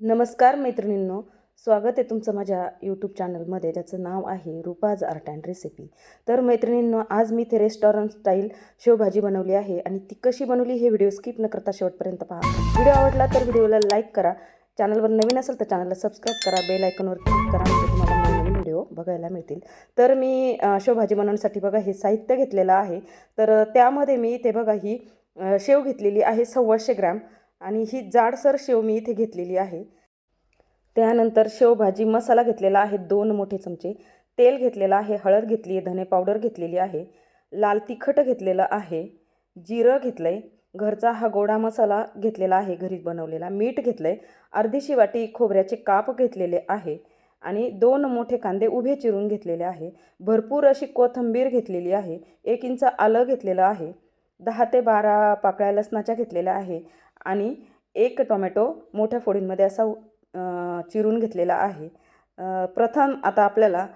नमस्कार मैत्रिणींनो स्वागत आहे तुमचं माझ्या यूट्यूब चॅनलमध्ये ज्याचं नाव आहे रुपाज आर्ट अँड रेसिपी तर मैत्रिणींनो आज मी ते रेस्टॉरंट स्टाईल शेवभाजी बनवली आहे आणि ती कशी बनवली हे व्हिडिओ स्किप न करता शेवटपर्यंत पहा. व्हिडिओ आवडला तर व्हिडिओला लाईक करा. चॅनलवर नवीन असेल तर चॅनलला सबस्क्राईब करा. बेल आयकॉनवर क्लिक करा म्हणजे तुम्हाला नवीन नवीन व्हिडिओ बघायला मिळतील. तर मी शेवभाजी बनवण्यासाठी बघा हे साहित्य घेतलेलं आहे. तर त्यामध्ये मी इथे बघा ही शेव घेतलेली आहे सव्वाशे ग्रॅम. आणि ही जाडसर शेव मी इथे घेतलेली आहे. त्यानंतर शेवभाजी मसाला घेतलेला आहे दोन मोठे चमचे. तेल घेतलेलं आहे हळद घेतली आहे धने पावडर घेतलेली आहे. लाल तिखट घेतलेलं आहे. जिरं घेतलं आहे घरचा हा गोडा मसाला घेतलेला आहे घरी बनवलेला. मीठ घेतलं आहे अर्धीशी वाटी खोबऱ्याचे काप घेतलेले आहे. आणि दोन मोठे कांदे उभे चिरून घेतलेले आहे. भरपूर अशी कोथिंबीर घेतलेली आहे. एक इंच आलं घेतलेलं आहे. दहा ते बारा पाकळ्या लसणाच्या घेतलेल्या आहे. आणि एक टोमॅटो मोठ्या फोडींमध्ये असा चिरून घेतलेला आहे. प्रथम आता आपल्याला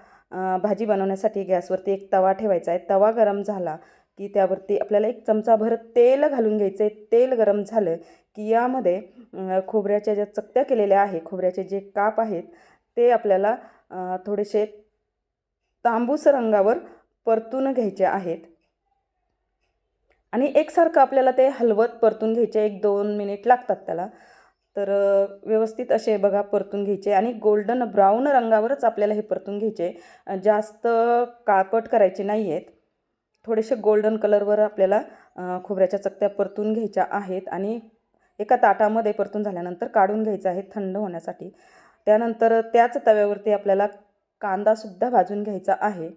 भाजी बनवण्यासाठी गॅसवरती एक तवा ठेवायचा आहे. तवा गरम झाला की त्यावरती आपल्याला एक चमचाभर तेल घालून घ्यायचं आहे तेल गरम झालं की यामध्ये खोबऱ्याच्या ज्या चकत्या केलेल्या आहे खोबऱ्याचे जे काप आहेत ते आपल्याला थोडेसे तांबूस रंगावर परतून घ्यायचे आहेत. आणि एकसारखं आपल्याला ते हलवत परतून घ्यायचे एक दोन मिनिट लागतात त्याला. तर व्यवस्थित असे बघा परतून घ्यायचे आणि गोल्डन ब्राऊन रंगावरच आपल्याला हे परतून घ्यायचे. जास्त काळपट करायचे नाही आहेत थोडेसे गोल्डन कलरवर आपल्याला खोबऱ्याच्या चकत्या परतून घ्यायच्या आहेत आणि एका ताटामध्ये परतून झाल्यानंतर काढून घ्यायचं आहे थंड होण्यासाठी. त्यानंतर त्याच तव्यावरती आपल्याला कांदासुद्धा भाजून घ्यायचा आहे.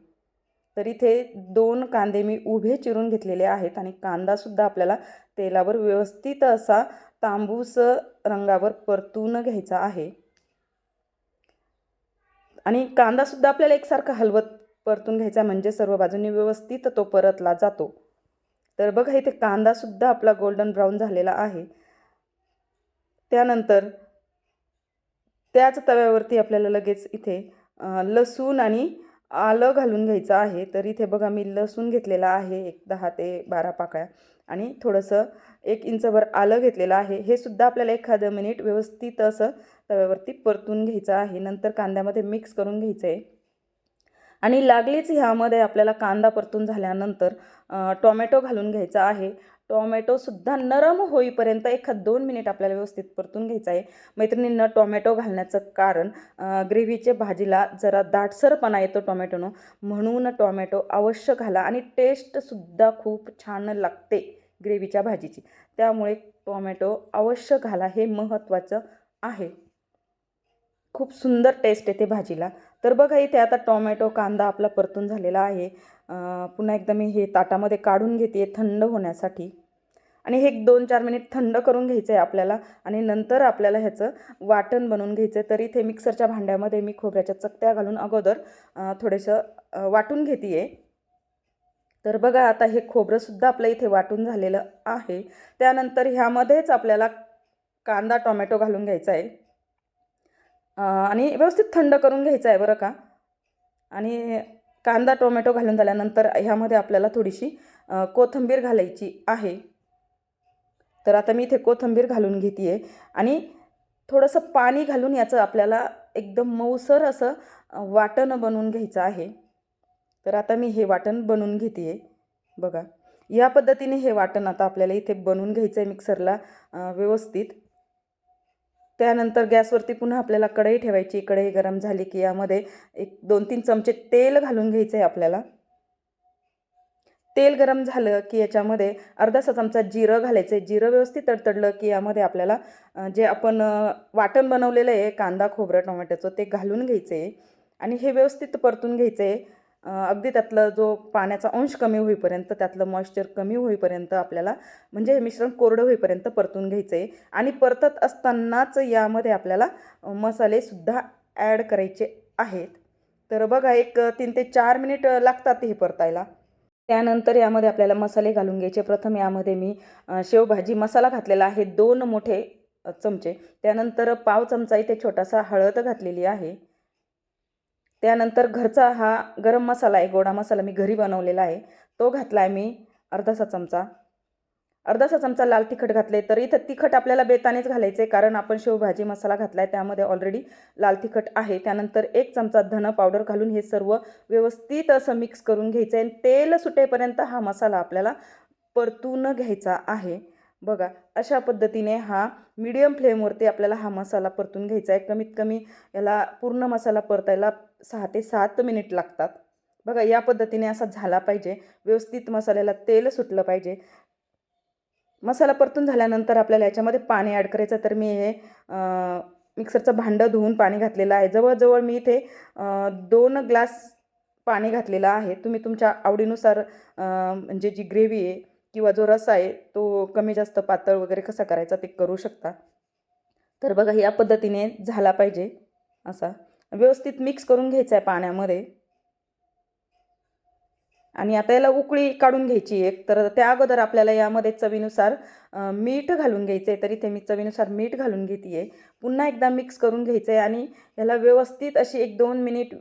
तर इथे दोन कांदे मी उभे चिरून घेतलेले आहेत आणि कांदासुद्धा आपल्याला तेलावर व्यवस्थित असा तांबूस रंगावर परतून घ्यायचा आहे. आणि कांदासुद्धा आपल्याला एकसारखा हलवत परतून घ्यायचा म्हणजे सर्व बाजूंनी व्यवस्थित तो परतला जातो. तर बघा इथे कांदासुद्धा आपला गोल्डन ब्राऊन झालेला आहे. त्यानंतर त्याच तव्यावरती आपल्याला लगेच इथे लसूण आणि आलं घालून घ्यायचं आहे तर इथे बघा मी लसूण घेतलेला आहे एक दहा ते बारा पाकळ्या. आणि थोडंसं एक इंचभर आलं घेतलेलं आहे. हे सुद्धा आपल्याला एखादं मिनिट व्यवस्थित असं तव्यावरती परतून घ्यायचं आहे. नंतर कांद्यामध्ये मिक्स करून घ्यायचं आहे आणि लागलीच ह्यामध्ये आपल्याला कांदा परतून झाल्यानंतर टोमॅटो घालून घ्यायचा आहे. टोमॅटोसुद्धा नरम होईपर्यंत एखाद दोन मिनिट आपल्याला व्यवस्थित परतून घ्यायचं आहे. मैत्रिणींना टोमॅटो घालण्याचं कारण ग्रेव्हीच्या भाजीला जरा दाटसरपणा येतो टोमॅटोनं म्हणून टोमॅटो अवश्य घाला आणि टेस्टसुद्धा खूप छान लागते ग्रेव्हीच्या भाजीची. त्यामुळे टोमॅटो अवश्य घाला हे महत्त्वाचं आहे. खूप सुंदर टेस्ट येते भाजीला. तर बघा इथे आता टोमॅटो कांदा आपला परतून झालेला आहे. पुन्हा एकदा मी हे ताटामध्ये काढून घेते थंड होण्यासाठी. आणि हे एक दोन चार मिनिट थंड करून घ्यायचं आहे आपल्याला आणि नंतर आपल्याला ह्याचं वाटण बनवून घ्यायचं आहे तर इथे मिक्सरच्या भांड्यामध्ये मी खोबऱ्याच्या चकत्या घालून अगोदर थोडंसं वाटून घेते आहे तर बघा आता हे खोबरंसुद्धा आपलं इथे वाटून झालेलं आहे. त्यानंतर ह्यामध्येच आपल्याला कांदा टोमॅटो घालून घ्यायचा आहे. आणि व्यवस्थित थंड करून घ्यायचं आहे बरं का. आणि कांदा टोमॅटो घालून झाल्यानंतर ह्यामध्ये आपल्याला थोडीशी कोथंबीर कोथिंबीर घालायची आहे. तर आता मी इथे कोथिंबीर घालून घेते आहे आणि थोडंसं पाणी घालून याचं आपल्याला एकदम मऊसर असं वाटण बनवून घ्यायचं आहे. तर आता मी हे वाटण बनवून घेते आहे बघा या पद्धतीने हे वाटण आता आपल्याला इथे बनवून घ्यायचं आहे मिक्सरला व्यवस्थित. त्यानंतर गॅसवरती पुन्हा आपल्याला कढई ठेवायची. कढई गरम झाली की यामध्ये एक दोन तीन चमचे तेल घालून घ्यायचं आहे आपल्याला. तेल गरम झालं की याच्यामध्ये अर्धासा चमचा जिरं घालायचं आहे जिरं व्यवस्थित तडतडलं की यामध्ये आपल्याला जे आपण वाटण बनवलेलं आहे कांदा खोबरं टोमॅटोचं ते घालून घ्यायचं आहे आणि हे व्यवस्थित परतून घ्यायचं आहे अगदी त्यातलं जो पाण्याचा अंश कमी होईपर्यंत त्यातलं मॉइश्चर कमी होईपर्यंत आपल्याला म्हणजे हे मिश्रण कोरडं होईपर्यंत परतून घ्यायचं आहे आणि परतत असतानाच यामध्ये आपल्याला मसालेसुद्धा ॲड करायचे आहेत. तर बघा एक तीन ते चार मिनिट लागतात हे परतायला. त्यानंतर यामध्ये आपल्याला मसाले घालून घ्यायचे. प्रथम यामध्ये मी शेवभाजी मसाला घातलेला आहे. दोन मोठे चमचे. त्यानंतर पाव चमचा इथे छोटासा हळद घातलेली आहे. त्यानंतर घरचा हा गरम मसाला आहे गोडा मसाला मी घरी बनवलेला आहे. तो घातला आहे मी अर्धासा चमचा. अर्धासा चमचा लाल तिखट घातले तर इथं तिखट आपल्याला बेतानेच घालायचं आहे कारण आपण शेवभाजी मसाला घातला आहे त्यामध्ये ऑलरेडी लाल तिखट आहे. त्यानंतर एक चमचा धन पावडर घालून हे सर्व व्यवस्थित असं मिक्स करून घ्यायचं आहे आणि तेल सुटेपर्यंत हा मसाला आपल्याला परतून घ्यायचा आहे. बघा अशा पद्धतीने हा मीडियम फ्लेमवरती आपल्याला हा मसाला परतून घ्यायचा आहे. कमीत कमी याला पूर्ण मसाला परतायला सहा ते सात मिनिट लागतात. बघा या पद्धतीने असा झाला पाहिजे. व्यवस्थित मसाल्याला तेल सुटलं पाहिजे. मसाला परतून झाल्यानंतर आपल्याला याच्यामध्ये पाणी ॲड करायचं. तर मी हे मिक्सरचं भांडं धुवून पाणी घातलेलं आहे. जवळजवळ मी इथे दोन ग्लास पाणी घातलेलं आहे. तुम्ही तुमच्या आवडीनुसार म्हणजे जी ग्रेव्ही आहे किंवा जो रस आहे तो कमी जास्त पातळ वगैरे कसा करायचा ते करू शकता. तर बघा या पद्धतीने झाला पाहिजे असा. व्यवस्थित मिक्स करून घ्यायचा आहे पाण्यामध्ये. आणि आता याला उकळी काढून घ्यायची एक. तर त्या अगोदर आपल्याला यामध्ये चवीनुसार मीठ घालून घ्यायचं आहे तरी ते मी चवीनुसार मीठ घालून घेते आहे पुन्हा एकदा मिक्स करून घ्यायचं आहे आणि याला व्यवस्थित अशी एक दोन मिनिट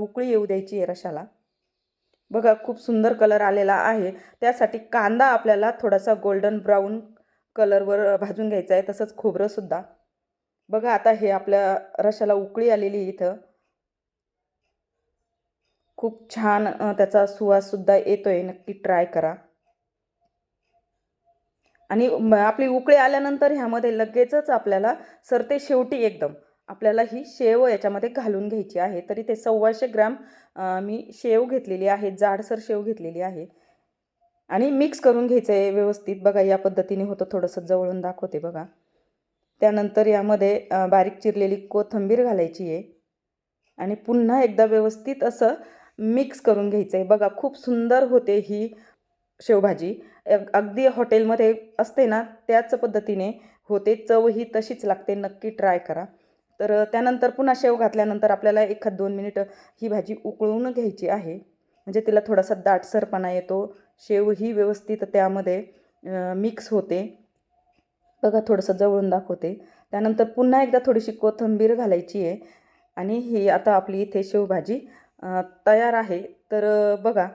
उकळी येऊ द्यायची आहे रशाला. बघा खूप सुंदर कलर आलेला आहे. त्यासाठी कांदा आपल्याला थोडासा गोल्डन ब्राऊन कलरवर भाजून घ्यायचा आहे. तसंच खोबरंसुद्धा बघा आता हे आपल्या रशाला उकळी आलेली इथं. खूप छान त्याचा सुवाससुद्धा येतो आहे नक्की ट्राय करा. आणि आपली उकळी आल्यानंतर ह्यामध्ये लगेचच आपल्याला सरते शेवटी एकदम. आपल्याला ही शेव याच्यामध्ये घालून घ्यायची आहे. तरी ते सव्वाशे ग्रॅम मी शेव घेतलेली आहे. जाडसर शेव घेतलेली आहे. आणि मिक्स करून घ्यायचं आहे व्यवस्थित. बघा या पद्धतीने होतं. थोडंसं जवळून दाखवते बघा. त्यानंतर यामध्ये बारीक चिरलेली कोथंबीर घालायची आहे. आणि पुन्हा एकदा व्यवस्थित असं मिक्स करून घ्यायचं आहे बघा खूप सुंदर होते ही शेवभाजी. अगदी हॉटेलमध्ये असते ना त्याच पद्धतीने होते. चव ही तशीच लागते. नक्की ट्राय करा. तर त्यानंतर पुन्हा शेव घातल्यानंतर आपल्याला एखाद दोन मिनिटं ही भाजी उकळून घ्यायची आहे. म्हणजे तिला थोडासा दाटसरपणा येतो. शेव ही व्यवस्थित त्यामध्ये मिक्स होते. बघा थोडंसं जवळून दाखवते. त्यानंतर पुन्हा एकदा थोडीशी कोथिंबीर घालायची आहे. आणि ही आता आपली इथे शेवभाजी तयार आहे. तर बघा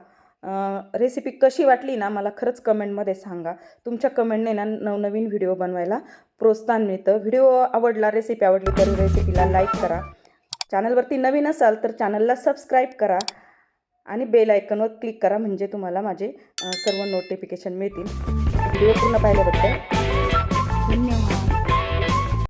रेसिपी कशी वाटली ना मला खरंच कमेंटमध्ये सांगा. तुमच्या कमेंटने ना नवनवीन व्हिडिओ बनवायला प्रोत्साहन मिळतं. व्हिडिओ आवडला रेसिपी आवडली तर रेसिपीला लाईक करा. चॅनलवरती नवीन असाल तर चॅनलला सबस्क्राईब करा. आणि बेल आयकनवर क्लिक करा म्हणजे तुम्हाला माझे सर्व नोटिफिकेशन मिळतील. व्हिडिओ पूर्ण पाहिल्याबद्दल